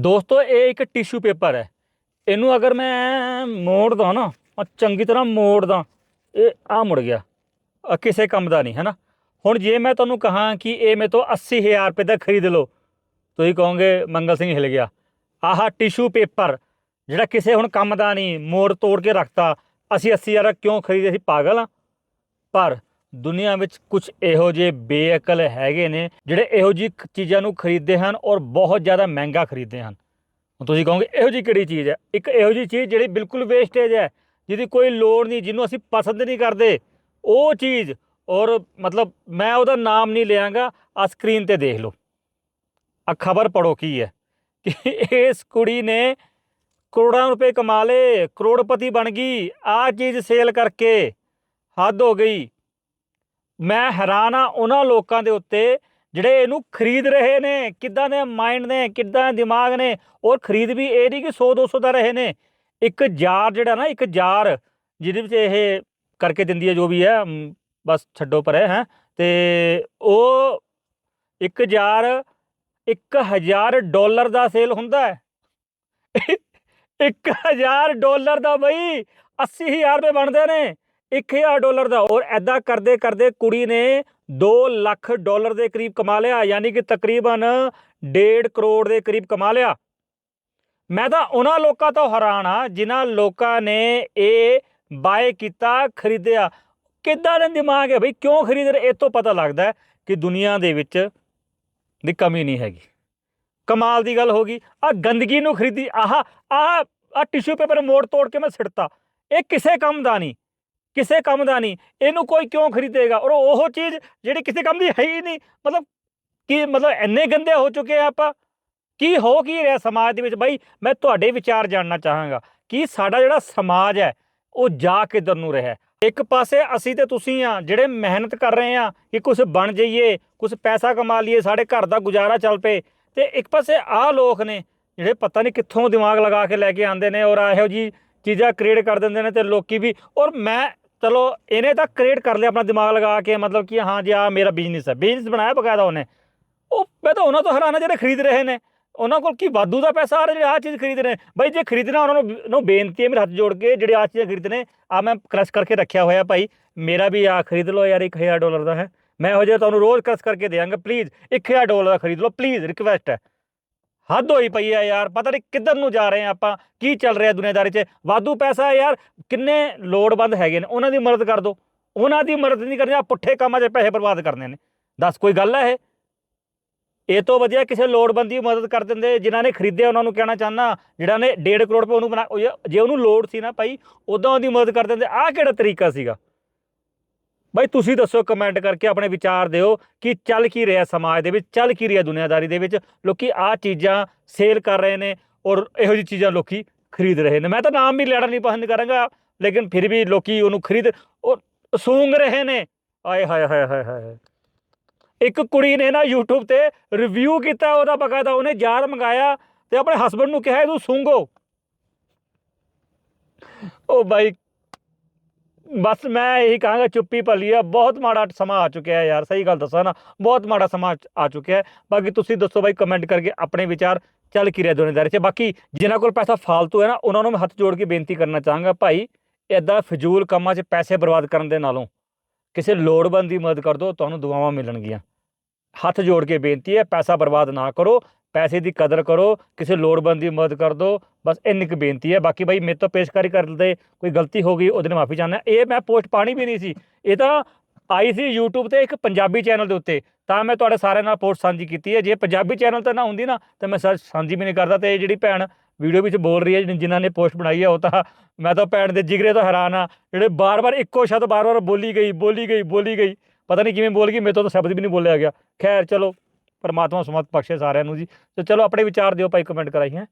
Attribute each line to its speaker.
Speaker 1: ਦੋਸਤੋ, ਇਹ ਇੱਕ ਟਿਸ਼ੂ ਪੇਪਰ ਹੈ। ਇਹਨੂੰ ਅਗਰ ਮੈਂ ਮੋੜਦਾ ਨਾ ਚੰਗੀ ਤਰ੍ਹਾਂ ਮੋੜਦਾ, ਇਹ ਆ ਮੁੜ ਗਿਆ। ਕਿਸੇ ਕੰਮ ਦਾ ਨਹੀਂ ਹੈ ਨਾ ਹੁਣ ਜੇ ਮੈਂ ਤੁਹਾਨੂੰ ਕਹਾਂ ਕਿ ਇਹ ਮੇਰੇ ਤੋਂ 80000 ਰੁਪਏ ਦਾ ਖਰੀਦ ਲਓ, ਤੁਸੀਂ ਕਹੋਗੇ ਮੰਗਲ ਸਿੰਘ ਹਿਲ ਗਿਆ। ਆਹ ਟਿਸ਼ੂ ਪੇਪਰ, ਜਿਹੜਾ ਕਿਸੇ ਹੁਣ ਕੰਮ ਦਾ ਨਹੀਂ, ਮੋੜ ਤੋੜ ਕੇ ਰੱਖਤਾ, ਅਸੀਂ 80000 ਦਾ ਕਿਉਂ ਖਰੀਦੇ? ਸੀ ਪਾਗਲ ਆ ਪਰ ਦੁਨੀਆ ਵਿੱਚ ਕੁਝ ਇਹੋ ਜਿਹੇ ਬੇਅਕਲ ਹੈਗੇ ਨੇ ਜਿਹੜੇ ਇਹੋ ਜਿਹੀ ਚੀਜ਼ਾਂ ਨੂੰ ਖਰੀਦਦੇ ਹਨ ਔਰ ਬਹੁਤ ਜ਼ਿਆਦਾ ਮਹਿੰਗਾ ਖਰੀਦਦੇ ਹਨ। ਤੁਸੀਂ ਕਹੋਗੇ, ਇਹੋ ਜਿਹੀ ਕਿਹੜੀ ਚੀਜ਼ ਹੈ? ਇੱਕ ਇਹੋ ਜਿਹੀ ਚੀਜ਼ ਜਿਹੜੀ ਬਿਲਕੁਲ ਵੇਸਟੇਜ ਹੈ, ਜਿਹਦੀ ਕੋਈ ਲੋੜ ਨਹੀਂ, ਜਿਹਨੂੰ ਅਸੀਂ ਪਸੰਦ ਨਹੀਂ ਕਰਦੇ। ਉਹ ਚੀਜ਼, ਔਰ ਮਤਲਬ ਮੈਂ ਉਹਦਾ ਨਾਮ ਨਹੀਂ ਲਿਆਂਗਾ ਆ ਸਕਰੀਨ ਤੇ ਦੇਖ ਲਓ। ਆ ਖਬਰ ਪੜੋ ਕੀ ਹੈ? ਕਿ ਇਸ ਕੁੜੀ ਨੇ ਕਰੋੜਾਂ ਰੁਪਏ ਕਮਾ ਲਏ, ਕਰੋੜਪਤੀ ਬਣ ਗਈ ਆ ਚੀਜ਼ ਸੇਲ ਕਰਕੇ ਹੱਦ ਹੋ ਗਈ। ਮੈਂ ਹੈਰਾਨ ਆ ਉਹਨਾਂ ਲੋਕਾਂ ਦੇ ਉੱਤੇ ਜਿਹੜੇ ਇਹਨੂੰ ਖਰੀਦ ਰਹੇ ਨੇ, ਕਿੱਦਾਂ ਦੇ ਮਾਈਂਡ ਨੇ, ਕਿੱਦਾਂ ਦੇ ਦਿਮਾਗ ਨੇ, ਔਰ ਖਰੀਦ ਵੀ ਇਹ ਨਹੀਂ ਕਿ 100 200 ਦਾ ਰਹੇ ਨੇ। ਇੱਕ ਜਾਰ ਜਿਹੜਾ ਨਾ, ਇੱਕ ਜਾਰ ਜਿਹਦੇ ਵਿੱਚ ਇਹ ਕਰਕੇ ਦਿੰਦੀ ਹੈ ਜੋ ਵੀ ਹੈ ਬਸ ਛੱਡੋ ਪਰੇ, ਹੈ। ਤੇ ਉਹ ਇੱਕ ਜਾਰ 1000 ਡਾਲਰ ਦਾ ਸੇਲ ਹੁੰਦਾ ਹੈ। 1000 ਡਾਲਰ ਦਾ ਬਈ 80000 ਰੁਪਏ ਬਣਦੇ ਨੇ। 1000 ਡਾਲਰ ਦਾ। ਔਰ ਐਦਾਂ ਕਰਦੇ ਕਰਦੇ ਕੁੜੀ ਨੇ 2 ਲੱਖ ਡਾਲਰ ਦੇ ਕਰੀਬ ਕਮਾ ਲਿਆ, ਯਾਨੀ ਕਿ ਤਕਰੀਬਨ 1.5 ਕਰੋੜ ਦੇ ਕਰੀਬ ਕਮਾ ਲਿਆ। ਮੈਂ ਤਾਂ ਉਹਨਾਂ ਲੋਕਾਂ ਤੋਂ ਹੈਰਾਨ ਆ ਜਿਨ੍ਹਾਂ ਲੋਕਾਂ ਨੇ ਇਹ ਬਾਏ ਕੀਤਾ, ਖਰੀਦਿਆ। ਕਿੱਦਾਂ ਦੇ ਦਿਮਾਗ ਹੈ ਬਈ ਕਿਉਂ ਖਰੀਦ ਰਹੇ? ਇਹ ਤੋਂ ਪਤਾ ਲੱਗਦਾ ਕਿ ਦੁਨੀਆ ਦੇ ਵਿੱਚ ਦੀ ਕਮੀ ਨਹੀਂ ਹੈਗੀ। ਕਮਾਲ ਦੀ ਗੱਲ ਹੋ ਗਈ। ਆ ਗੰਦਗੀ ਨੂੰ ਖਰੀਦੀ। ਆਹ ਆਹ ਆ ਟਿਸ਼ੂ ਪੇਪਰ ਮੋੜ ਤੋੜ ਕੇ ਮੈਂ ਸਿੱਟਤਾ। ਇਹ ਕਿਸੇ ਕੰਮ ਦਾ ਨਹੀਂ। ਕਿਸੇ ਕੰਮ ਦਾ ਨਹੀਂ, ਇਹਨੂੰ ਕੋਈ ਕਿਉਂ ਖਰੀਦੇਗਾ? ਔਰ ਉਹ ਚੀਜ਼ ਜਿਹੜੀ ਕਿਸੇ ਕੰਮ ਦੀ ਹੈ ਹੀ ਨਹੀਂ, ਮਤਲਬ ਕਿ, ਮਤਲਬ ਇੰਨੇ ਗੰਦੇ ਹੋ ਚੁੱਕੇ ਆ ਆਪਾਂ? ਕੀ ਹੋ ਕੀ ਰਿਹਾ ਸਮਾਜ ਦੇ ਵਿੱਚ? ਬਾਈ ਮੈਂ ਤੁਹਾਡੇ ਵਿਚਾਰ ਜਾਣਨਾ ਚਾਹਾਂਗਾ ਕਿ ਸਾਡਾ ਜਿਹੜਾ ਸਮਾਜ ਹੈ, ਉਹ ਜਾ ਕਿੱਧਰ ਨੂੰ ਰਿਹਾ ਇੱਕ ਪਾਸੇ ਅਸੀਂ ਤੇ ਤੁਸੀਂ ਆ, ਜਿਹੜੇ ਮਿਹਨਤ ਕਰ ਰਹੇ ਆ ਕਿ ਕੁਝ ਬਣ ਜਾਈਏ ਕੁਝ ਪੈਸਾ ਕਮਾ ਲਈਏ, ਸਾਡੇ ਘਰ ਦਾ ਗੁਜ਼ਾਰਾ ਚੱਲ ਪਏ, ਤੇ ਇੱਕ ਪਾਸੇ ਆਹ ਲੋਕ ਨੇ ਜਿਹੜੇ ਪਤਾ ਨਹੀਂ ਕਿੱਥੋਂ ਦਿਮਾਗ ਲਗਾ ਕੇ ਲੈ ਕੇ ਆਉਂਦੇ ਨੇ ਔਰ ਇਹੋ ਜੀ ਚੀਜ਼ਾਂ ਕ੍ਰੀਏਟ ਕਰ ਦਿੰਦੇ ਨੇ ਤੇ ਲੋਕੀ ਵੀ, ਔਰ ਮੈਂ ਚਲੋ, ਇਹਨੇ ਤਾਂ ਕ੍ਰੀਏਟ ਕਰ ਲਿਆ ਆਪਣਾ ਦਿਮਾਗ ਲਗਾ ਕੇ, ਮਤਲਬ ਕਿ ਹਾਂ ਜੀ ਆ ਮੇਰਾ ਬਿਜ਼ਨਸ ਹੈ। ਬਿਜ਼ਨਸ ਬਣਾਇਆ ਬਕਾਇਦਾ ਉਹਨੇ। ਉਹ, ਮੈਂ ਤਾਂ ਉਹਨਾਂ ਤੋਂ ਹੈਰਾਨ ਜਿਹੜੇ ਖਰੀਦ ਰਹੇ ਨੇ। ਉਹਨਾਂ ਕੋਲ ਕੀ ਵਾਧੂ ਦਾ ਪੈਸਾ ਆ ਰਿਹਾ ਜਿਹੜੇ ਆਹ ਚੀਜ਼ ਖਰੀਦ ਰਹੇ ਨੇ? ਬਾਈ ਜੇ ਖਰੀਦਣਾ ਉਹਨਾਂ ਨੂੰ ਨੂੰ ਬੇਨਤੀ ਹੈ ਮੇਰੇ ਹੱਥ ਜੋੜ ਕੇ, ਜਿਹੜੇ ਆਹ ਚੀਜ਼ਾਂ ਖਰੀਦਣੇ ਆ ਮੈਂ ਕ੍ਰਸ਼ ਕਰਕੇ ਰੱਖਿਆ ਹੋਇਆ ਭਾਈ। ਮੇਰਾ ਵੀ ਆ ਖਰੀਦ ਲਓ ਯਾਰ 1000 ਡਾਲਰ ਦਾ ਹੈ। ਮੈਂ ਇਹੋ ਜਿਹਾ ਤੁਹਾਨੂੰ ਰੋਜ਼ ਕ੍ਰਸ਼ ਕਰਕੇ ਦੇਵਾਂਗਾ ਪਲੀਜ਼ 1000 ਡਾਲਰ ਦਾ ਖਰੀਦ ਲਓ ਪਲੀਜ਼ ਰਿਕਵੈਸਟ ਹੈ। ਹੱਦ ਹੋਈ ਪਈ ਹੈ ਯਾਰ, ਪਤਾ ਨਹੀਂ ਕਿੱਧਰ ਨੂੰ ਜਾ ਰਹੇ ਆ ਆਪਾਂ, ਕੀ ਚੱਲ ਰਿਹਾ ਦੁਨੀਆਦਾਰੀ 'ਚ? ਵਾਧੂ ਪੈਸਾ ਹੈ ਯਾਰ, ਕਿੰਨੇ ਲੋੜਵੰਦ ਹੈਗੇ ਨੇ, ਉਹਨਾਂ ਦੀ ਮਦਦ ਕਰ ਦਿਓ ਉਹਨਾਂ ਦੀ ਮਦਦ ਨਹੀਂ ਕਰਨੀ ਆ ਪੁੱਠੇ ਕੰਮਾਂ 'ਚ ਪੈਸੇ ਬਰਬਾਦ ਕਰਨੇ ਨੇ। ਦੱਸ ਕੋਈ ਗੱਲ ਹੈ ਇਹ? ਇਹ ਤੋਂ ਵਧੀਆ ਕਿਸੇ ਲੋੜਵੰਦ ਦੀ ਮਦਦ ਕਰ ਦਿੰਦੇ, ਜਿਨ੍ਹਾਂ ਨੇ ਖਰੀਦਿਆ, ਉਹਨਾਂ ਨੂੰ ਕਹਿਣਾ ਚਾਹਨਾ ਜਿਹੜਾ ਨੇ 1.5 ਕਰੋੜ ਰੁਪਏ ਉਹਨੂੰ ਬਣਾ ਜੇ- ਜੇ ਉਹਨੂੰ ਲੋੜ ਸੀ ਨਾ ਭਾਈ, ਉਦਾਂ ਉਹਦੀ ਮਦਦ ਕਰ ਦਿੰਦੇ। ਆਹ ਕਿਹੜਾ ਤਰੀਕਾ ਸੀਗਾ? ਬਾਈ ਤੁਸੀਂ ਦੱਸੋ ਕਮੈਂਟ ਕਰਕੇ ਆਪਣੇ ਵਿਚਾਰ ਦਿਓ ਕਿ ਚੱਲ ਕੀ ਰਿਹਾ ਸਮਾਜ ਦੇ ਵਿੱਚ, ਚੱਲ ਕੀ ਰਿਹਾ ਦੁਨੀਆਦਾਰੀ ਦੇ ਵਿੱਚ। ਲੋਕੀ ਆਹ ਚੀਜ਼ਾਂ ਸੇਲ ਕਰ ਰਹੇ ਨੇ ਔਰ ਇਹੋ ਜਿਹੀ ਚੀਜ਼ਾਂ ਲੋਕੀ ਖਰੀਦ ਰਹੇ ਨੇ। ਮੈਂ ਤਾਂ ਨਾਮ ਵੀ ਲੈਣਾ ਨਹੀਂ ਪਸੰਦ ਕਰਾਂਗਾ, ਲੇਕਿਨ ਫਿਰ ਵੀ ਲੋਕੀ ਉਹਨੂੰ ਖਰੀਦ ਔਰ ਸੂੰਘ ਰਹੇ ਨੇ। ਆਏ ਹਾਏ ਹਾਏ ਹਾਏ ਹਾਏ ਇੱਕ ਕੁੜੀ ਨੇ ਨਾ YouTube ਤੇ ਰਿਵਿਊ ਕੀਤਾ, ਉਹਦਾ ਬਕਾਇਦਾ ਉਹਨੇ ਯਾਰ ਮੰਗਾਇਆ ਤੇ ਆਪਣੇ ਹਸਬੰਡ ਨੂੰ ਕਿਹਾ, ਇਹਨੂੰ ਸੂੰਘੋ। ਉਹ ਬਾਈ ਬਸ ਮੈਂ ਇਹੀ ਕਹਾਂਗਾ, ਚੁੱਪੀ ਭਲੀ ਆ। ਬਹੁਤ ਮਾੜਾ ਸਮਾਂ ਆ ਚੁੱਕਿਆ ਯਾਰ, ਸਹੀ ਗੱਲ ਦੱਸਾਂ ਨਾ। ਬਹੁਤ ਮਾੜਾ ਸਮਾਂ ਆ ਚੁੱਕਿਆ ਬਾਕੀ ਤੁਸੀਂ ਦੱਸੋ ਬਾਈ ਕਮੈਂਟ ਕਰਕੇ ਆਪਣੇ ਵਿਚਾਰ ਚੱਲ ਕੀ ਰਿਹਾ ਦੁਨੀਆਦਾਰੀ 'ਚ? ਬਾਕੀ ਜਿਨ੍ਹਾਂ ਕੋਲ ਪੈਸਾ ਫਾਲਤੂ ਹੈ ਨਾ, ਉਹਨਾਂ ਨੂੰ ਮੈਂ ਹੱਥ ਜੋੜ ਕੇ ਬੇਨਤੀ ਕਰਨਾ ਚਾਹਾਂਗਾ ਭਾਈ ਇਦਾਂ ਫਜ਼ੂਲ ਕੰਮਾਂ 'ਚ ਪੈਸੇ ਬਰਬਾਦ ਕਰਨ ਦੇ ਨਾਲੋਂ ਕਿਸੇ ਲੋੜਵੰਦ ਦੀ ਮਦਦ ਕਰ ਦਿਓ ਤੁਹਾਨੂੰ ਦੁਆਵਾਂ ਮਿਲਣਗੀਆਂ। ਹੱਥ ਜੋੜ ਕੇ ਬੇਨਤੀ ਹੈ, ਪੈਸਾ ਬਰਬਾਦ ਨਾ ਕਰੋ, ਪੈਸੇ ਦੀ ਕਦਰ ਕਰੋ, ਕਿਸੇ ਲੋੜਵੰਦ ਦੀ ਮਦਦ ਕਰ ਦਿਓ, ਬਸ ਇੰਨੀ ਕੁ ਬੇਨਤੀ ਹੈ। ਬਾਕੀ ਬਾਈ, ਮੇਰੇ ਤੋਂ ਪੇਸ਼ਕਾਰੀ ਕਰਦੇ ਕੋਈ ਗਲਤੀ ਹੋ ਗਈ, ਉਹਦੇ ਲਈ ਮਾਫੀ ਚਾਹੁੰਦਾ। ਇਹ ਮੈਂ ਪੋਸਟ ਪਾਣੀ ਵੀ ਨਹੀਂ ਸੀ। ਇਹ ਤਾਂ ਆਈ ਸੀ YouTube ਤੇ ਇੱਕ ਪੰਜਾਬੀ ਚੈਨਲ ਦੇ ਉੱਤੇ। ਤਾਂ ਮੈਂ ਤੁਹਾਡੇ ਸਾਰਿਆਂ ਨਾਲ ਪੋਸਟ ਸਾਂਝੀ ਕੀਤੀ ਹੈ। ਜੇ ਪੰਜਾਬੀ ਚੈਨਲ ਤੇ ਨਾ ਹੁੰਦੀ ਨਾ, ਤਾਂ ਮੈਂ ਸਾ- ਸਾਂਝੀ ਵੀ ਨਹੀਂ ਕਰਦਾ। ਤੇ ਇਹ ਜਿਹੜੀ ਭੈਣ ਵੀਡੀਓ ਵਿੱਚ ਬੋਲ ਰਹੀ ਹੈ ਜਿਨ- ਜਿਨ੍ਹਾਂ ਨੇ ਪੋਸਟ ਬਣਾਈ ਹੈ, ਉਹ ਤਾਂ ਮੈਂ ਤਾਂ ਭੈਣ ਦੇ ਜਿਗਰੇ ਤੋਂ ਹੈਰਾਨ ਆ ਜਿਹੜੇ ਬਾਰ-ਬਾਰ ਇੱਕੋ ਸ਼ਬਦ ਬਾਰ-ਬਾਰ ਬੋਲੀ ਗਈ ਬੋਲੀ ਗਈ ਬੋਲੀ ਗਈ। ਪਤਾ ਨਹੀਂ ਕਿਵੇਂ ਬੋਲ ਗਈ, ਮੇਰੇ ਤੋਂ ਤਾਂ ਸ਼ਬਦ ਵੀ ਨਹੀਂ ਬੋਲਿਆ ਗਿਆ। ਖੈਰ ਚਲੋ, ਪਰਮਾਤਮਾ ਸਮਤ ਬਖਸ਼ੇ ਸਾਰਿਆਂ ਨੂੰ ਜੀ। ਤੇ ਚਲੋ, ਆਪਣੇ ਵਿਚਾਰ ਦਿਓ ਭਾਈ ਕਮੈਂਟ ਕਰਾਈ ਹੈ